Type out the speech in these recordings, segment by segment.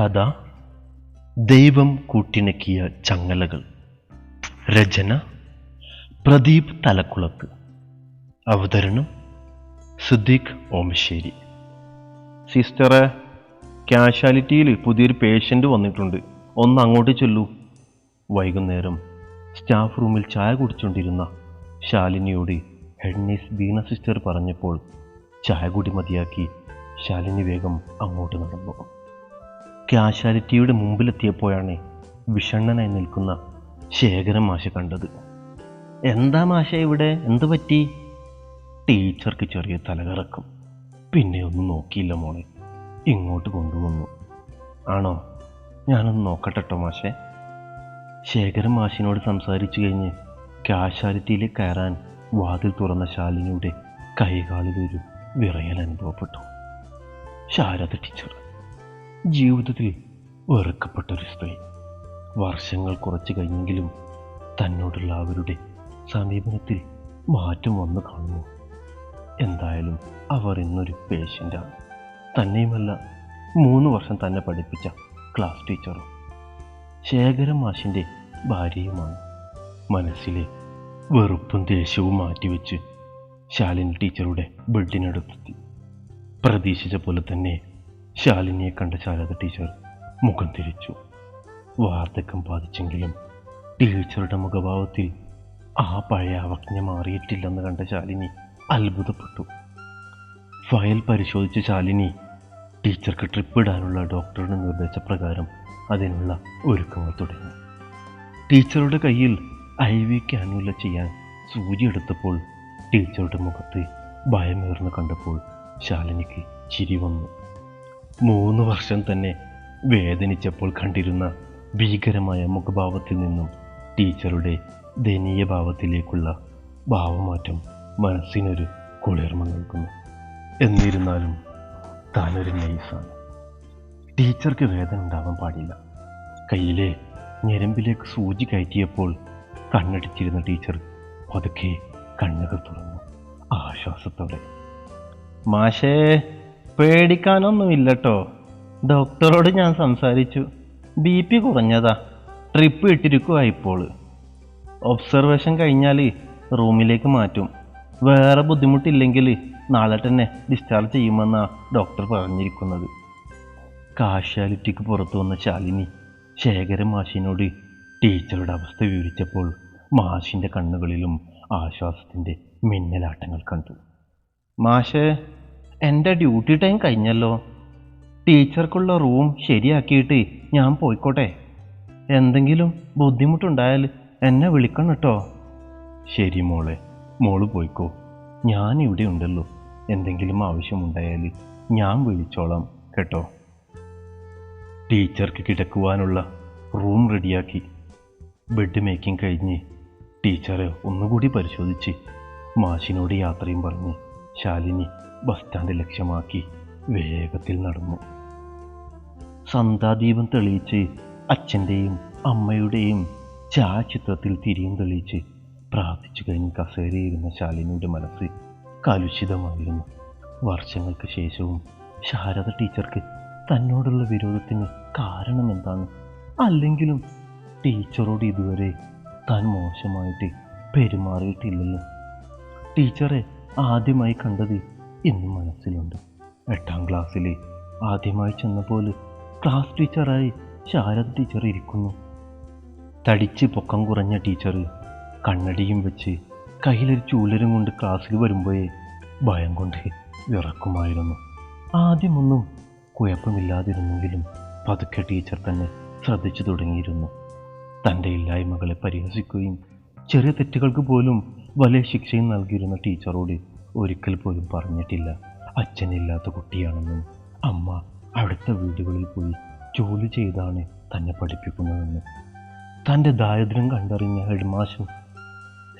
കഥ ദൈവം കൂട്ടിണക്കിയ ചങ്ങലകൾ. രചന പ്രദീപ് തലക്കുളത്ത്. അവതരണം സുദ്ദീഖ് ഓമശ്ശേരി. സിസ്റ്റർ കാഷ്വാലിറ്റിയിൽ പുതിയൊരു പേഷ്യന്റ് വന്നിട്ടുണ്ട്. ഒന്ന് അങ്ങോട്ട് ചൊല്ലൂ. വൈകുന്നേരം സ്റ്റാഫ് റൂമിൽ ചായ കുടിച്ചുകൊണ്ടിരുന്ന ശാലിനിയോട് ഹെഡ് നേഴ്സ് ബീന സിസ്റ്റർ പറഞ്ഞപ്പോൾ ചായ കൂടി മതിയാക്കി ശാലിനി വേഗം അങ്ങോട്ട് നടന്നു. കാഷ്വാലിറ്റിയുടെ മുമ്പിലെത്തിയപ്പോഴാണ് വിഷണ്ണനായി നിൽക്കുന്ന ശേഖരൻ മാഷ കണ്ടത്. എന്താ മാഷ ഇവിടെ? എന്ത് പറ്റി? ടീച്ചർക്ക് ചെറിയ തലകറക്കം. പിന്നെ ഒന്നും നോക്കിയില്ല മോളെ. ഇങ്ങോട്ട് കൊണ്ടുവന്നു. ആണോ? ഞാനൊന്ന് നോക്കട്ടെട്ടോ മാഷെ. ശേഖരൻ മാഷിനോട് സംസാരിച്ചു കഴിഞ്ഞ് കാശാലിറ്റിയിൽ കയറാൻ വാതിൽ തുറന്ന ശാലിനിയുടെ കൈകാലിലൊരു വിറയൽ അനുഭവപ്പെട്ടു. ശാരദ ടീച്ചർ ജീവിതത്തിൽ വെറുക്കപ്പെട്ട ഒരു സ്ത്രീ. വർഷങ്ങൾ കുറച്ച് കഴിഞ്ഞെങ്കിലും തന്നോടുള്ള അവരുടെ സമീപനത്തിൽ മാറ്റം വന്നു കാണുന്നു. എന്തായാലും അവർ ഇന്നൊരു പേഷ്യന്റാണ് തന്നെയുമല്ല മൂന്ന് വർഷം തന്നെ പഠിപ്പിച്ച ക്ലാസ് ടീച്ചറും ശേഖരൻ മാഷിന്റെ ഭാര്യയുമാണ്. മനസ്സിലെ വെറുപ്പും ദേഷ്യവും മാറ്റിവെച്ച് ശാലിനി ടീച്ചറുടെ ബെഡിനടുത്തെത്തി പ്രതീക്ഷിച്ച പോലെ തന്നെ ശാലിനിയെ കണ്ട ശാരദ ടീച്ചർ മുഖം തിരിച്ചു. വാർദ്ധക്യം ബാധിച്ചെങ്കിലും ടീച്ചറുടെ മുഖഭാവത്തിൽ ആ പഴയ അവജ്ഞ മാറിയിട്ടില്ലെന്ന് കണ്ട ശാലിനി അത്ഭുതപ്പെട്ടു. ഫയൽ പരിശോധിച്ച ശാലിനി ടീച്ചർക്ക് ട്രിപ്പ് ഇടാനുള്ള ഡോക്ടറുടെ നിർദ്ദേശപ്രകാരം അതിനുള്ള ഒരുക്കങ്ങൾ തുടങ്ങി. ടീച്ചറുടെ കയ്യിൽ ഐ വി ക്യാനുല ചെയ്യാൻ സൂചി എടുത്തപ്പോൾ ടീച്ചറുടെ മുഖത്ത് ഭയമേർന്ന് കണ്ടപ്പോൾ ശാലിനിക്ക് ചിരി വന്നു. മൂന്ന് വർഷം തന്നെ വേദനിച്ചപ്പോൾ കണ്ടിരുന്ന ഭീകരമായ മുഖഭാവത്തിൽ നിന്നും ടീച്ചറുടെ ദയനീയ ഭാവത്തിലേക്കുള്ള ഭാവമാറ്റം മനസ്സിനൊരു കുളിർമ നൽകുന്നു. എന്നിരുന്നാലും താനൊരു നൈസാണ്. ടീച്ചർക്ക് വേദന ഉണ്ടാവാൻ പാടില്ല. കയ്യിലെ ഞരമ്പിലേക്ക് സൂചി കയറ്റിയപ്പോൾ കണ്ണടിച്ചിരുന്ന ടീച്ചർ പതുക്കെ കണ്ണുകൾ തുറന്നു ആശ്വാസത്തോടെ. മാഷേ! പേടിക്കാനൊന്നുമില്ലട്ടോ. ഡോക്ടറോട് ഞാൻ സംസാരിച്ചു. ബി പി കുറഞ്ഞതാ. ട്രിപ്പ് ഇട്ടിരിക്കുക ഇപ്പോൾ ഒബ്സർവേഷൻ കഴിഞ്ഞാൽ റൂമിലേക്ക് മാറ്റും. വേറെ ബുദ്ധിമുട്ടില്ലെങ്കിൽ നാളെ തന്നെ ഡിസ്ചാർജ് ചെയ്യുമെന്നാണ് ഡോക്ടർ പറഞ്ഞിരിക്കുന്നത്. കാഷ്വാലിറ്റിക്ക് പുറത്തു വന്ന ശാലിനി ശേഖരൻ മാഷിനോട് ടീച്ചറുടെ അവസ്ഥ വിവരിച്ചപ്പോൾ മാഷിന്റെ കണ്ണുകളിലും ആശ്വാസത്തിന്റെ മിന്നലാട്ടങ്ങൾ കണ്ടു. മാഷേ എന്റെ ഡ്യൂട്ടി ടൈം കഴിഞ്ഞല്ലോ. ടീച്ചർക്കുള്ള റൂം ശരിയാക്കിയിട്ട് ഞാൻ പോയിക്കോട്ടെ. എന്തെങ്കിലും ബുദ്ധിമുട്ടുണ്ടായാൽ എന്നെ വിളിക്കണം കേട്ടോ. ശരി മോളെ മോൾ പോയിക്കോ. ഞാൻ ഇവിടെ ഉണ്ടല്ലോ. എന്തെങ്കിലും ആവശ്യമുണ്ടായാൽ ഞാൻ വിളിച്ചോളാം കേട്ടോ. ടീച്ചർക്ക് കിടക്കുവാനുള്ള റൂം റെഡിയാക്കി. ബെഡ് മേക്കിംഗ് കഴിഞ്ഞ് ടീച്ചറെ ഒന്നുകൂടി പരിശോധിച്ച് മാഷിനോട് യാത്രയും പറഞ്ഞ്. ശാലിനി ബസ് സ്റ്റാൻഡ് ലക്ഷ്യമാക്കി വേഗത്തിൽ നടന്നു. സന്താദീപം തെളിയിച്ച് അച്ഛന്റെയും അമ്മയുടെയും ഛായാചിത്രത്തിൽ തിരിയും തെളിയിച്ച് പ്രാർത്ഥിച്ചു കഴിഞ്ഞ് കസേരയിരുന്ന ശാലിനിയുടെ മനസ്സ് കലുഷിതമായിരുന്നു. വർഷങ്ങൾക്ക് ശേഷവും ശാരദ ടീച്ചർക്ക് തന്നോടുള്ള വിരോധത്തിന് കാരണം എന്താണ് അല്ലെങ്കിലും ടീച്ചറോട് ഇതുവരെ താൻ മോശമായിട്ട് പെരുമാറിയിട്ടില്ലല്ലോ. ടീച്ചറെ ആദ്യമായി കണ്ടത് ഇന്നും മനസ്സിലുണ്ട്. എട്ടാം ക്ലാസ്സിലെ ആദ്യമായി ചെന്നപ്പോൾ ക്ലാസ് ടീച്ചറായി ശാരദ ടീച്ചർ ഇരിക്കുന്നു. തടിച്ച് പൊക്കം കുറഞ്ഞ ടീച്ചർ കണ്ണടിയും വെച്ച് കയ്യിലൊരു ചൂലരും കൊണ്ട് ക്ലാസ്സിൽ വരുമ്പോഴേ ഭയം കൊണ്ട് വിറക്കുമായിരുന്നു. ആദ്യമൊന്നും കുഴപ്പമില്ലാതിരുന്നെങ്കിലും പതുക്കെ ടീച്ചർ തന്നെ ശ്രദ്ധിച്ചു തുടങ്ങിയിരുന്നു. തന്റെ ഇല്ലായ്മകളെ പരിഹസിക്കുകയും ചെറിയ തെറ്റുകൾക്ക് പോലും വലിയ ശിക്ഷയും നൽകിയിരുന്ന ടീച്ചറോട് ഒരിക്കൽ പോലും പറഞ്ഞിട്ടില്ല. അച്ഛനില്ലാത്ത കുട്ടിയാണെന്നും അമ്മ അടുത്ത വീടുകളിൽ പോയി ജോലി ചെയ്താണ് തന്നെ പഠിപ്പിക്കുന്നതെന്നും. തന്റെ ദാരിദ്ര്യം കണ്ടറിഞ്ഞ ഹെഡ് മാഷും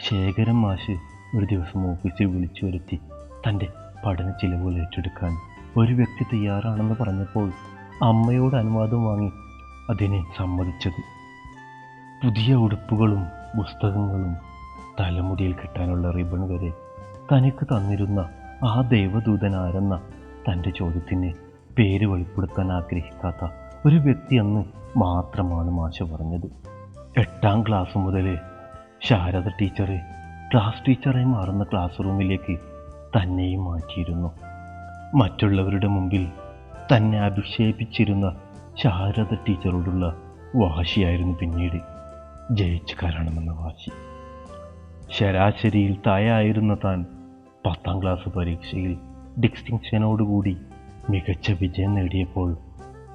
ശേഖരൻ മാഷ് ഒരു ദിവസം ഓഫീസിൽ വിളിച്ചു വരുത്തി തന്റെ പഠന ചിലവുകൾ ഏറ്റെടുക്കാൻ. ഒരു വ്യക്തി തയ്യാറാണെന്ന് പറഞ്ഞപ്പോൾ അമ്മയോട് അനുവാദം വാങ്ങി അതിനെ സമ്മതിച്ചത്. പുതിയ ഉടുപ്പുകളും പുസ്തകങ്ങളും തലമുടിയിൽ കിട്ടാനുള്ള റിബൺ വരെ തനിക്ക് തന്നിരുന്ന ആ ദൈവദൂതനാരെന്ന തന്റെ ചോദ്യത്തിന് പേര് വെളിപ്പെടുത്താൻ ആഗ്രഹിക്കാത്ത ഒരു വ്യക്തി അന്ന് മാത്രമാണ് മാഷ പറഞ്ഞത്. എട്ടാം ക്ലാസ് മുതൽ ശാരദ ടീച്ചർ ക്ലാസ് ടീച്ചറായി മാറുന്ന ക്ലാസ് റൂമിലേക്ക് തന്നെയും മാറ്റിയിരുന്നു. മറ്റുള്ളവരുടെ മുമ്പിൽ തന്നെ അഭിക്ഷേപിച്ചിരുന്ന ശാരദ ടീച്ചറോടുള്ള വാശിയായിരുന്നു പിന്നീട് ജയിച്ചു കയറണമെന്ന വാശി. ശരാശരിയിൽ തായായിരുന്ന താൻ പത്താം ക്ലാസ് പരീക്ഷയിൽ ഡിസ്റ്റിങ്ഷനോടുകൂടി മികച്ച വിജയം നേടിയപ്പോൾ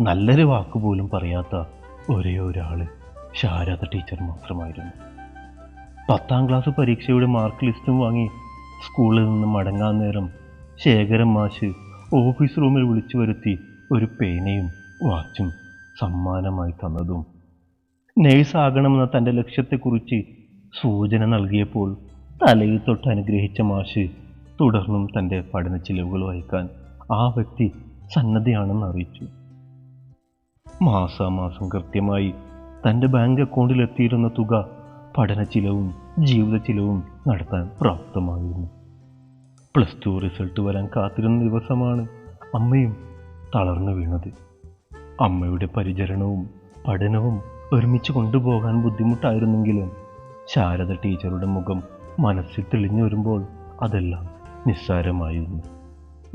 നല്ലൊരു വാക്കുപോലും പറയാത്ത ഒരേ ഒരാൾ ശാരദ ടീച്ചർ മാത്രമായിരുന്നു. പത്താം ക്ലാസ് പരീക്ഷയുടെ മാർക്ക് ലിസ്റ്റും വാങ്ങി സ്കൂളിൽ നിന്ന് മടങ്ങാൻ നേരം ശേഖരൻ മാഷ് ഓഫീസ് റൂമിൽ വിളിച്ചു വരുത്തി ഒരു പേനയും വാച്ചും സമ്മാനമായി തന്നതും. നേഴ്സ് ആകണമെന്ന തന്റെ ലക്ഷ്യത്തെക്കുറിച്ച് സൂചന നൽകിയപ്പോൾ തലയിൽ തൊട്ട് അനുഗ്രഹിച്ച മാഷ് തുടർന്നും തന്റെ പഠന ചിലവുകൾ വഹിക്കാൻ ആ വ്യക്തി സന്നദ്ധയാണെന്ന് അറിയിച്ചു. മാസാമാസം കൃത്യമായി തന്റെ ബാങ്ക് അക്കൗണ്ടിൽ എത്തിയിരുന്ന തുക പഠന ചിലവും ജീവിത ചിലവും നടത്താൻ പ്രാപ്തമായിരുന്നു. പ്ലസ് ടു റിസൾട്ട് വരാൻ കാത്തിരുന്ന ദിവസമാണ് അമ്മയും തളർന്നു വീണത്. അമ്മയുടെ പരിചരണവും പഠനവും ഒരുമിച്ച് കൊണ്ടുപോകാൻ ബുദ്ധിമുട്ടായിരുന്നെങ്കിലും ശാരദ ടീച്ചറുടെ മുഖം മനസ്സിൽ തെളിഞ്ഞു വരുമ്പോൾ അതെല്ലാം നിസ്സാരമായിരുന്നു.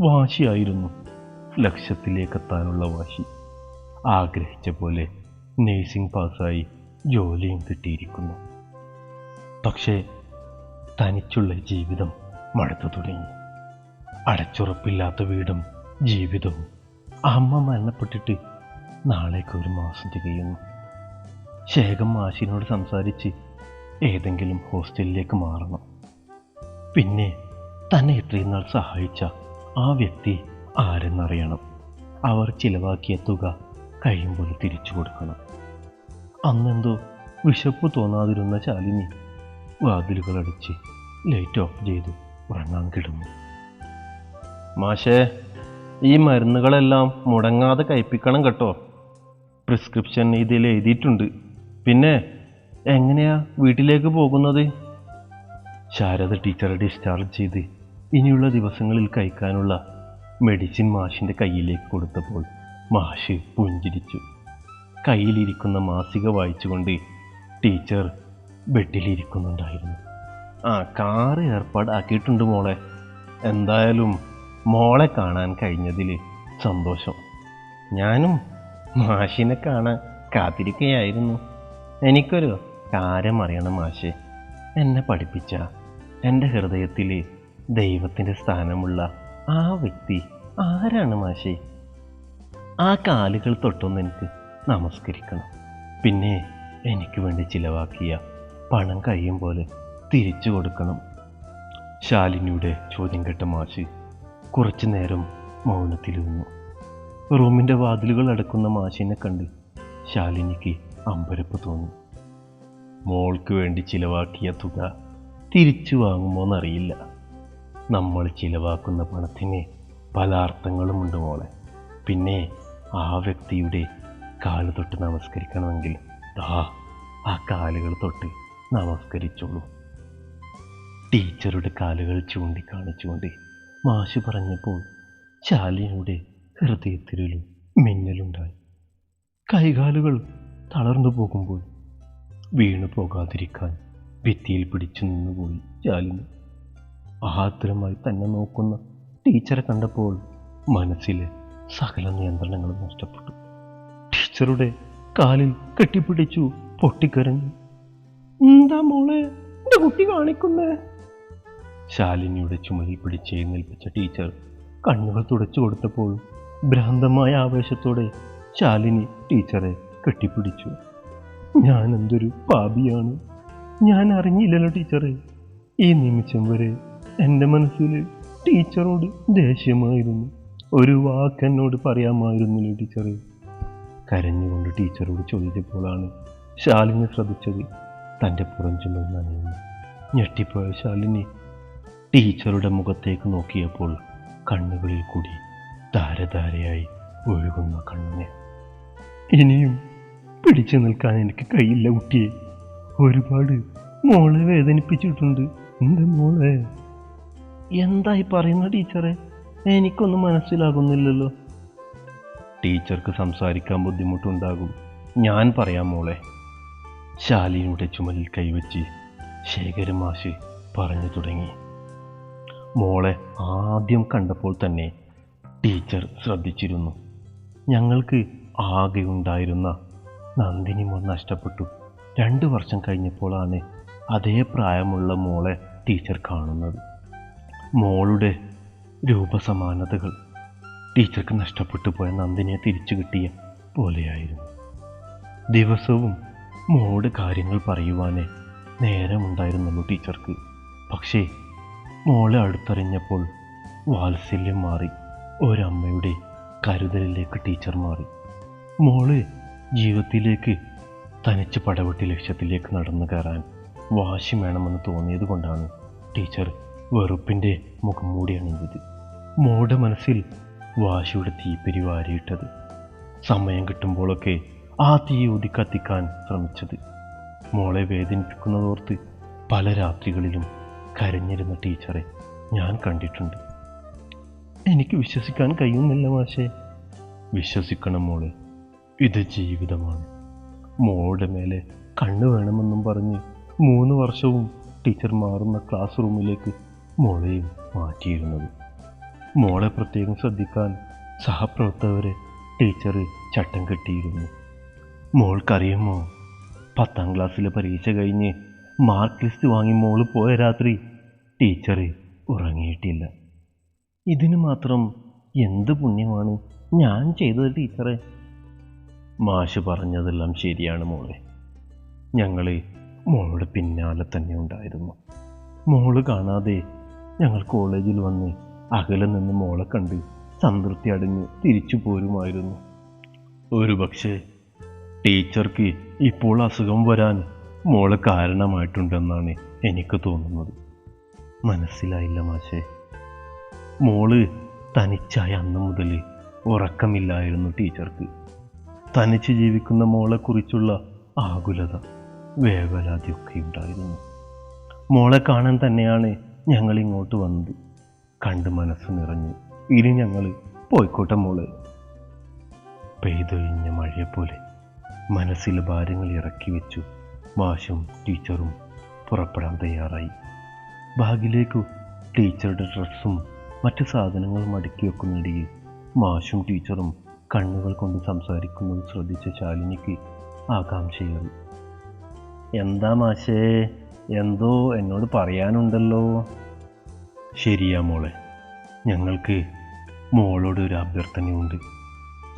വാശിയായിരുന്നു ലക്ഷ്യത്തിലേക്കെത്താനുള്ള വാശി. ആഗ്രഹിച്ച പോലെ നേഴ്സിംഗ് പാസ്സായി ജോലിയും കിട്ടിയിരിക്കുന്നു. പക്ഷേ തനിച്ചുള്ള ജീവിതം മടുത്തു തുടങ്ങി. അടച്ചുറപ്പില്ലാത്ത വീടും ജീവിതവും. അമ്മ മരണപ്പെട്ടിട്ട് നാളേക്ക് ഒരു മാസം തികയുന്നു. ശേഖം മാഷിനോട് സംസാരിച്ച് ഏതെങ്കിലും ഹോസ്റ്റലിലേക്ക് മാറണം. പിന്നെ തന്നെ ഇത്രയും നാൾ സഹായിച്ച ആ വ്യക്തി ആരെന്നറിയണം. അവർ ചിലവാക്കിയ തുക കഴിയുമ്പോൾ തിരിച്ചു കൊടുക്കണം. അന്നെന്തോ വിശപ്പ് തോന്നാതിരുന്ന ചാലിനി വാതിലുകളടിച്ച് ലൈറ്റ് ഓഫ് ചെയ്ത് ഉറങ്ങാൻ കിടന്നു. മാഷേ ഈ മരുന്നുകളെല്ലാം മുടങ്ങാതെ കഴിപ്പിക്കണം കേട്ടോ. പ്രിസ്ക്രിപ്ഷൻ ഇതിൽ എഴുതിയിട്ടുണ്ട്. പിന്നെ എങ്ങനെയാ വീട്ടിലേക്ക് പോകുന്നത്? ശാരദ ടീച്ചറെ ഡിസ്ചാർജ് ചെയ്ത് ഇനിയുള്ള ദിവസങ്ങളിൽ കഴിക്കാനുള്ള മെഡിസിൻ മാഷിന്റെ കയ്യിലേക്ക് കൊടുത്തപ്പോൾ മാഷ് പുഞ്ചിരിച്ചു. കയ്യിലിരിക്കുന്ന മാസിക വായിച്ചുകൊണ്ട് ടീച്ചർ ബെഡിലിരിക്കുന്നുണ്ടായിരുന്നു. ആ കാറ് ഏർപ്പാടാക്കിയിട്ടുണ്ട് മോളെ. എന്തായാലും മോളെ കാണാൻ കഴിഞ്ഞതിൽ സന്തോഷം. ഞാനും മാഷിനെ കാണാൻ കാത്തിരിക്കുകയായിരുന്നു എനിക്കൊരു കാര്യം അറിയണം മാഷെ. എന്നെ പഠിപ്പിച്ച എന്റെ ഹൃദയത്തിൽ ദൈവത്തിന്റെ സ്ഥാനമുള്ള ആ വ്യക്തി ആരാണ് മാഷെ? ആ കാലുകൾ തൊട്ടൊന്ന് എനിക്ക് നമസ്കരിക്കണം. പിന്നെ എനിക്ക് വേണ്ടി ചിലവാക്കിയ പണം കഴിയും പോലെ തിരിച്ചു കൊടുക്കണം. ശാലിനിയുടെ ചോദ്യം കേട്ട മാഷ് കുറച്ചു നേരം മൗനത്തിലിരുന്നു റൂമിന്റെ വാതിലുകൾ അടക്കുന്ന മാഷിനെ കണ്ട് ശാലിനിക്ക് അമ്പരപ്പ് തോന്നി. മോൾക്ക് വേണ്ടി ചിലവാക്കിയ തുക തിരിച്ചു വാങ്ങുമോന്നറിയില്ല. നമ്മൾ ചിലവാക്കുന്ന പണത്തിന് പല അർത്ഥങ്ങളുമുണ്ട് മോളെ. പിന്നെ ആ വ്യക്തിയുടെ കാൽ തൊട്ട് നമസ്കരിക്കണമെങ്കിൽ ദാ ആ കാലുകൾ തൊട്ട് നമസ്കരിച്ചോളൂ. ടീച്ചറുടെ കാലുകൾ ചൂണ്ടിക്കാണിച്ചുകൊണ്ട് മാഷ് പറഞ്ഞപ്പോൾ ശാലിനിയുടെ ഹൃദയത്തിലൊരു മിന്നലുണ്ടായി. കൈകാലുകൾ തളർന്നു പോകുമ്പോൾ വീണു പോകാതിരിക്കാൻ ഭിത്തിയിൽ പിടിച്ചു നിന്നുപോയി ശാലിനി. ആർദ്രമായി തന്നെ നോക്കുന്ന ടീച്ചറെ കണ്ടപ്പോൾ മനസ്സിലെ സകല നിയന്ത്രണങ്ങളും നഷ്ടപ്പെട്ടു. ടീച്ചറുടെ കാലിൽ കെട്ടിപ്പിടിച്ചു പൊട്ടിക്കരഞ്ഞു. എന്താ മോളെ? എന്റെ കുട്ടി കാണിക്കുന്നേ? ശാലിനിയുടെ ചുമലിൽ പിടിച്ച് എഴുന്നേൽപ്പിച്ച ടീച്ചർ കണ്ണുകൾ തുടച്ചു കൊടുത്തപ്പോൾ ഭ്രാന്തമായ ആവേശത്തോടെ ശാലിനി ടീച്ചറെ കെട്ടിപ്പിടിച്ചു. ഞാൻ എന്തൊരു പാപിയാണ്? ഞാൻ അറിഞ്ഞില്ലല്ലോ ടീച്ചറെ. ഈ നിമിഷം വരെ എന്റെ മനസ്സിൽ ടീച്ചറോട് ദേഷ്യമായിരുന്നു. ഒരു വാക്ക് എന്നോട് പറയാമായിരുന്നില്ല ടീച്ചർ കരഞ്ഞുകൊണ്ട് ടീച്ചറോട് ചോദിച്ചപ്പോഴാണ് ശാലിനി ശ്രദ്ധിച്ചത് തന്റെ പുറഞ്ചുമൽ നനയുന്നു. ഞെട്ടിപ്പോയ ശാലിനി ടീച്ചറുടെ മുഖത്തേക്ക് നോക്കിയപ്പോൾ കണ്ണുകളിൽ കൂടി ധാരധാരയായി ഒഴുകുന്ന കണ്ണുനീർ ഇനിയും പിടിച്ചു നിൽക്കാൻ എനിക്ക് കഴിയില്ല കുട്ടിയെ. ഒരുപാട് മോളെ വേദനിപ്പിച്ചിട്ടുണ്ട്. എന്റെ മോളെ? എന്തായി പറയുന്ന ടീച്ചറെ? എനിക്കൊന്നും മനസ്സിലാകുന്നില്ലല്ലോ. ടീച്ചർക്ക് സംസാരിക്കാൻ ബുദ്ധിമുട്ടുണ്ടാകും. ഞാൻ പറയാം മോളെ. ശാലിനിയുടെ ചുമലിൽ കൈവച്ച് ശേഖരമാഷ് പറഞ്ഞു തുടങ്ങി. മോളെ ആദ്യം കണ്ടപ്പോൾ തന്നെ ടീച്ചർ ശ്രദ്ധിച്ചിരുന്നു. ഞങ്ങൾക്ക് ആകെ ഉണ്ടായിരുന്ന നന്ദിനി മോൾ നഷ്ടപ്പെട്ടു. രണ്ട് വർഷം കഴിഞ്ഞപ്പോഴാണ് അതേ പ്രായമുള്ള മോളെ ടീച്ചർ കാണുന്നത്. മോളുടെ രൂപസമാനതകൾ. ടീച്ചർക്ക് നഷ്ടപ്പെട്ടു പോയ നന്ദിനിയെ തിരിച്ചു കിട്ടിയ പോലെയായിരുന്നു. ദിവസവും മോട് കാര്യങ്ങൾ പറയുവാനേ നേരമുണ്ടായിരുന്നുള്ളൂ ടീച്ചർക്ക്. പക്ഷേ മോളെ അടുത്തറിഞ്ഞപ്പോൾ വാത്സല്യം മാറി ഒരമ്മയുടെ കരുതലിലേക്ക് ടീച്ചർ മാറി. മോൾ ജീവിതത്തിലേക്ക് തനിച്ച് പടവെട്ടി ലക്ഷ്യത്തിലേക്ക് നടന്നു കയറാൻ വാശി വേണമെന്ന് തോന്നിയത് കൊണ്ടാണ് ടീച്ചർ വെറുപ്പിന്റെ മുഖം മൂടി മോടെ മനസ്സിൽ വാശിയുടെ തീപ്പിരി വാരിയിട്ടത്. സമയം കിട്ടുമ്പോഴൊക്കെ ആ തീ ഊതി കത്തിക്കാൻ ശ്രമിച്ചത്. മോളെ വേദനിപ്പിക്കുന്നതോർത്ത് പല രാത്രികളിലും കരഞ്ഞിരുന്ന ടീച്ചറെ ഞാൻ കണ്ടിട്ടുണ്ട്. എനിക്ക് വിശ്വസിക്കാൻ കഴിയുന്നില്ല മാഷേ. വിശ്വസിക്കണം മോളെ. ഇത് ജീവിതമാണ്. മോളുടെ മേലെ കണ്ണു വേണമെന്നും പറഞ്ഞ് മൂന്ന് വർഷവും ടീച്ചർ മാറുന്ന ക്ലാസ് റൂമിലേക്ക് മോളെയും മാറ്റിയിരുന്നത് മോളെ പ്രത്യേകം ശ്രദ്ധിക്കാൻ സഹപ്രവർത്തകരെ ടീച്ചർ ചട്ടം കെട്ടിയിരുന്നു. മോൾക്കറിയുമോ? പത്താം ക്ലാസ്സിലെ പരീക്ഷ കഴിഞ്ഞ് മാർക്ക് ലിസ്റ്റ് വാങ്ങി മോൾ പോയ രാത്രി ടീച്ചർ ഉറങ്ങിയിട്ടില്ല. ഇതിന് മാത്രം എന്ത് പുണ്യമാണ് ഞാൻ ചെയ്തത് ടീച്ചറെ? മാഷ് പറഞ്ഞതെല്ലാം ശരിയാണ് മോളെ. ഞങ്ങൾ മോളുടെ പിന്നാലെ തന്നെ ഉണ്ടായിരുന്നു. മോൾ കാണാതെ ഞങ്ങൾ കോളേജിൽ വന്ന് അകലെ നിന്ന് മോളെ കണ്ട് സംതൃപ്തി അടഞ്ഞ് തിരിച്ചു പോരുമായിരുന്നു. ഒരു പക്ഷേ ടീച്ചർക്ക് ഇപ്പോൾ അസുഖം വരാൻ മോൾ കാരണമായിട്ടുണ്ടെന്നാണ് എനിക്ക് തോന്നുന്നത്. മനസ്സിലായില്ല മാഷേ. മോൾ തനിച്ചായ അന്ന് മുതൽ ഉറക്കമില്ലായിരുന്നു ടീച്ചർക്ക്. തനിച്ച് ജീവിക്കുന്ന മോളെക്കുറിച്ചുള്ള ആകുലത വേവലാതിയൊക്കെ ഉണ്ടായിരുന്നു. മോളെ കാണാൻ തന്നെയാണ് ഞങ്ങൾ ഇങ്ങോട്ട് വന്നത് കണ്ട് മനസ്സ് നിറഞ്ഞു. ഇനി ഞങ്ങൾ പോയിക്കോട്ടെ മോൾ. പെയ്തൊഴിഞ്ഞ മഴയെപ്പോലെ മനസ്സിൽ ഭാരങ്ങൾ ഇറക്കി വെച്ചു. മാഷും ടീച്ചറും പുറപ്പെടാൻ തയ്യാറായി. ബാഗിലേക്കു ടീച്ചറുടെ ഡ്രസ്സും മറ്റു സാധനങ്ങളും അടുക്കി വെക്കുന്നിടയിൽ മാഷും ടീച്ചറും കണ്ണുകൾ കൊണ്ട് സംസാരിക്കുന്നത് ശ്രദ്ധിച്ച ശാലിനിക്ക് ആകാംക്ഷയേറി. എന്താ മാഷേ? എന്തോ എന്നോട് പറയാനുണ്ടല്ലോ. ശരിയാ മോളെ ഞങ്ങൾക്ക് മോളോട് ഒരു അഭ്യർത്ഥനയുണ്ട്.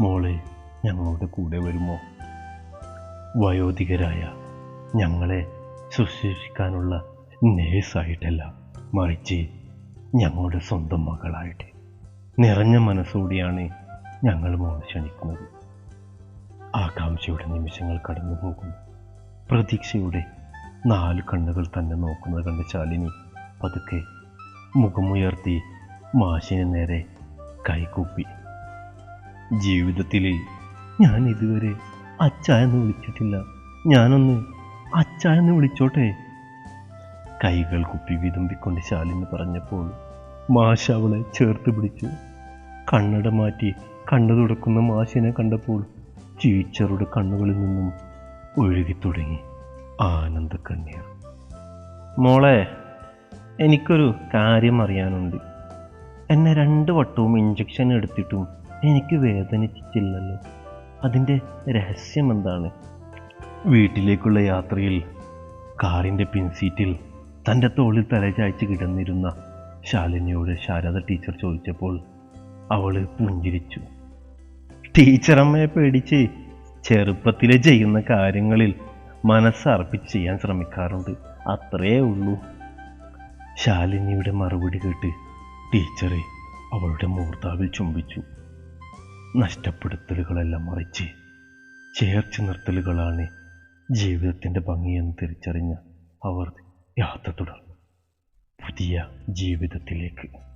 മോളെ ഞങ്ങളുടെ കൂടെ വരുമോ? വയോധികരായ ഞങ്ങളെ ശുശ്രൂഷിക്കാനുള്ള നേഴ്സായിട്ടല്ല മറിച്ച് ഞങ്ങളുടെ സ്വന്തം മകളായിട്ട്. നിറഞ്ഞ മനസ്സോടെയാണ് ഞങ്ങൾ മോളെ ക്ഷണിക്കുന്നത്. ആകാംക്ഷയുടെ നിമിഷങ്ങൾ കടന്നു പോകുന്നു പ്രതീക്ഷയുടെ നാല് കണ്ണുകൾ തന്നെ നോക്കുന്നത് കണ്ട ശാലിനി പതുക്കെ മുഖമുയർത്തി മാഷിന് നേരെ കൈകൂപ്പി. ജീവിതത്തിൽ ഞാൻ ഇതുവരെ അച്ഛ എന്ന് വിളിച്ചിട്ടില്ല. ഞാനൊന്ന് അച്ഛ എന്ന് വിളിച്ചോട്ടെ? കൈകൾ കുപ്പി വിതുമ്പിക്കൊണ്ട് ശാലിനി പറഞ്ഞപ്പോൾ മാഷ അവളെ ചേർത്ത് പിടിച്ചു. കണ്ണട മാറ്റി കണ്ണു തുടക്കുന്ന മാഷിനെ കണ്ടപ്പോൾ ടീച്ചറുടെ കണ്ണുകളിൽ നിന്നും ഒഴുകി തുടങ്ങി. ആനന്ദ കണ്ണീർ മോളെ എനിക്കൊരു കാര്യം അറിയാനുണ്ട്. എന്നെ രണ്ട് വട്ടവും ഇഞ്ചക്ഷൻ എടുത്തിട്ടും എനിക്ക് വേദനിച്ചിട്ടില്ലല്ലോ. അതിന്റെ രഹസ്യം എന്താണ്? വീട്ടിലേക്കുള്ള യാത്രയിൽ കാറിന്റെ പിൻസീറ്റിൽ തന്റെ തോളിൽ തലചായ്ച്ച് കിടന്നിരുന്ന ശാലിനിയോട് ശാരദ ടീച്ചർ ചോദിച്ചപ്പോൾ അവൾ പുഞ്ചിരിച്ചു. ടീച്ചറമ്മയെ പേടിച്ച് ചെറുപ്പത്തിലെ ചെയ്യുന്ന കാര്യങ്ങളിൽ മനസ്സർപ്പിച്ച് ചെയ്യാൻ ശ്രമിക്കാറുണ്ട്. അത്രേ ഉള്ളൂ. ശാലിനിയുടെ മറുപടി കേട്ട് ടീച്ചറെ അവളുടെ മൂർത്താവിൽ ചുംബിച്ചു. നഷ്ടപ്പെടുത്തലുകളെല്ലാം മറിച്ച് ചേർച്ച് നിർത്തലുകളാണ് ജീവിതത്തിന്റെ ഭംഗിയെന്ന് തിരിച്ചറിഞ്ഞ അവർ യാത്ര തുടർന്നു. പുതിയ ജീവിതത്തിലേക്ക്.